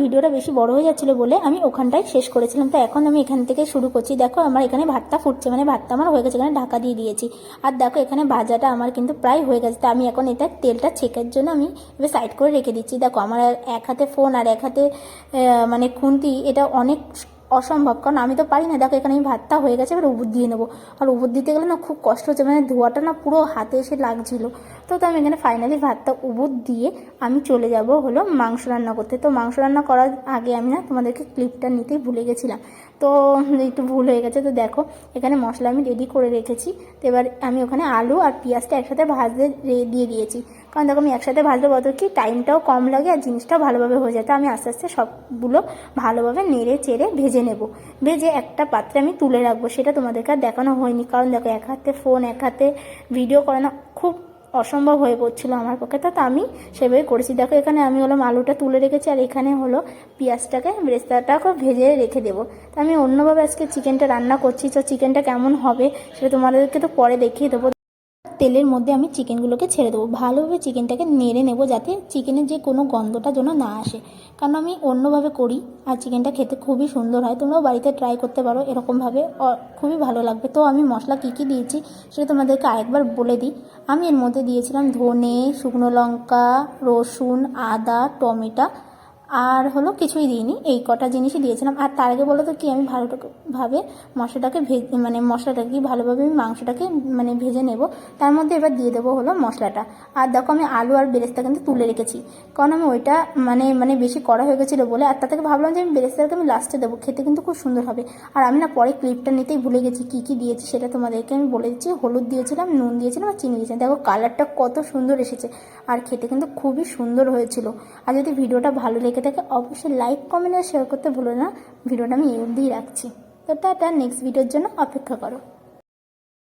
ভিডিওটা বেশি বড় হয়ে যাচ্ছিল বলে আমি ওখানটাই শেষ করেছিলাম। তো এখন আমি এখান থেকে শুরু করছি। দেখো, আমার এখানে ভাতটা ফুটছে মানে ভাতটা আমার হয়ে গেছে, এখানে ঢাকা দিয়ে দিয়েছি। আর দেখো, এখানে ভাজাটা আমার কিন্তু প্রায় হয়ে গেছে। তো আমি এখন এটা তেলটা ছেঁকার জন্য আমি এবার সাইড করে রেখে দিচ্ছি। দেখো, আমার এক হাতে ফোন আর এক হাতে মানে খুন্তি, এটা অনেক অসম্ভব। কারণ আমি তো পারি না। দেখো, এখানে আমি ভাতটা হয়ে গেছে, এবার উবুর দিয়ে নেব। আর উবুর দিতে গেলে না খুব কষ্ট হচ্ছে। মানে ধোয়াটা না পুরো হাতে এসে লাগছিল। তো তো আমি এখানে ফাইনালি ভাতটা উবুর দিয়ে আমি চলে যাব হলো মাংস রান্না করতে। তো মাংস রান্না করার আগে আমি না তোমাদেরকে ক্লিপটা নিতেই ভুলে গেছিলাম। তো একটু ভুল হয়ে গেছে। তো দেখো, এখানে মশলা আমি রেডি করে রেখেছি। তো এবার আমি ওখানে আলু আর পেঁয়াজটা একসাথে ভাজতে দিয়ে দিয়েছি। কারণ দেখো আমি একসাথে ভাজলে বলতো কি টাইমটাও কম লাগে আর জিনিসটাও ভালোভাবে হয়ে যায়। তো আমি আস্তে আস্তে সবগুলো ভালোভাবে নেড়ে চেড়ে ভেজে নেব। ভেজে একটা পাত্রে আমি তুলে রাখব, সেটা তোমাদেরকে আর দেখানো হয়নি। কারণ দেখো, এক হাতে ফোন এক হাতে ভিডিও করানো খুব অসম্ভব হয়ে পড়ছিল আমার পক্ষে। তো আমি সেভাবে করেছি। দেখো, এখানে আমি হলো আলুটা তুলে রেখেছি আর এখানে হলো পেঁয়াজটাকে বেরেস্তাটাকে ভেজে রেখে দেবো। তো আমি অন্যভাবে আজকে চিকেনটা রান্না করছি। তো চিকেনটা কেমন হবে সেটা তোমাদেরকে তো পরে দেখিয়ে দেবো। তেলের মধ্যে আমি চিকেনগুলোকে ছেড়ে দেবো। ভালোভাবে চিকেনটাকে নেড়ে নেব যাতে চিকেনের যে কোনো গন্ধটা যেন না আসে। কারণ আমি অন্যভাবে করি আর চিকেনটা খেতে খুবই সুন্দর হয়। তোমরাও বাড়িতে ট্রাই করতে পারো এরকমভাবে। খুবই ভালো লাগবে। তো আমি মশলা কী কী দিয়েছি সেটা তোমাদেরকে আরেকবার বলে দিই। আমি এর মধ্যে দিয়েছিলাম ধনে, শুকনো লঙ্কা, রসুন, আদা, টমেটো আর হলো কিছুই দিইনি। এই কটা জিনিসই দিয়েছিলাম। আর তার আগে বলো তো কি, আমি ভালোভাবে মশলাটাকে ভেজে মানে মশলাটাকে ভালোভাবে আমি মাংসটাকে মানে ভেজে নেব। তার মধ্যে এবার দিয়ে দেবো হলো মশলাটা। আর দেখো আমি আলু আর বেরেস্তা কিন্তু তুলে রেখেছি। কারণ আমি ওইটা মানে মানে বেশি করা হয়ে গেছিল বলে, আর থেকে ভাবলাম যে আমি বেরেস্তাটাকে আমি লাস্টে দেবো। খেতে কিন্তু খুব সুন্দর হবে। আর আমি না পরে ক্লিপটা নিতেই ভুলে গেছি, কী কী দিয়েছি সেটা তোমাদেরকে আমি বলে দিচ্ছি। হলুদ দিয়েছিলাম, নুন দিয়েছিলাম আর চিনি দিয়েছিলাম। দেখো কালারটা কত সুন্দর এসেছে। আর খেতে কিন্তু খুবই সুন্দর হয়েছিল। আর যদি ভিডিওটা ভালো লেগে থাকে অবশ্যই লাইক কমেন্ট আর শেয়ার করতে ভুলো না। ভিডিওটা আমি এই অবধিই রাখছি। তো টাটা নেক্সট ভিডিওর জন্য অপেক্ষা করো।